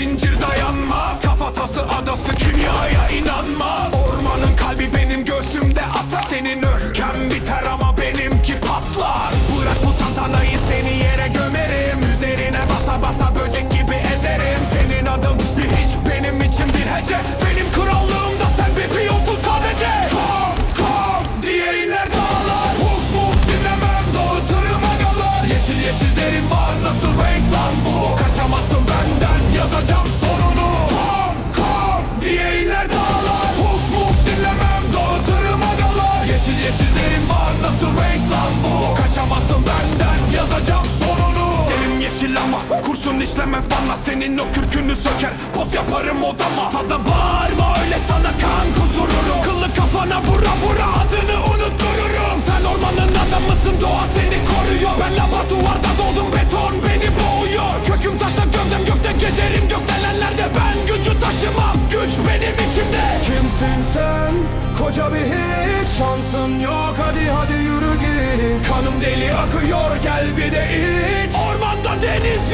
Ginger. İşlemez bana Senin o kürkünü söker. Poz yaparım odama. Fazla bağırma öyle sana kan kustururum Kıllı kafana vura vura adını unuttururum. Sen ormanın adamısın doğa seni koruyor. Ben laboratuvarda doğdum beton beni boğuyor. Köküm taşta gövdem gökte gezerim gökdelenlerde Ben gücü taşımam güç benim içimde. Kimsin sen? Koca bir hiç şansın yok. Hadi hadi yürü git. Kanım deli akıyor gel bir de iç. Ormanda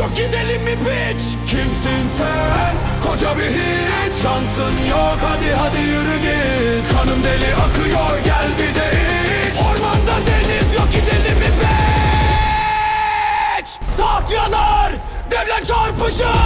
yok gidelim mi piç? Kimsin sen? Koca bir hiç. Şansın yok. Hadi hadi yürü git. Kanım deli akıyor. Gel bir de iç. Ormanda deniz yok. Gidelim mi piç? Taht yanar. Devlet çarpışır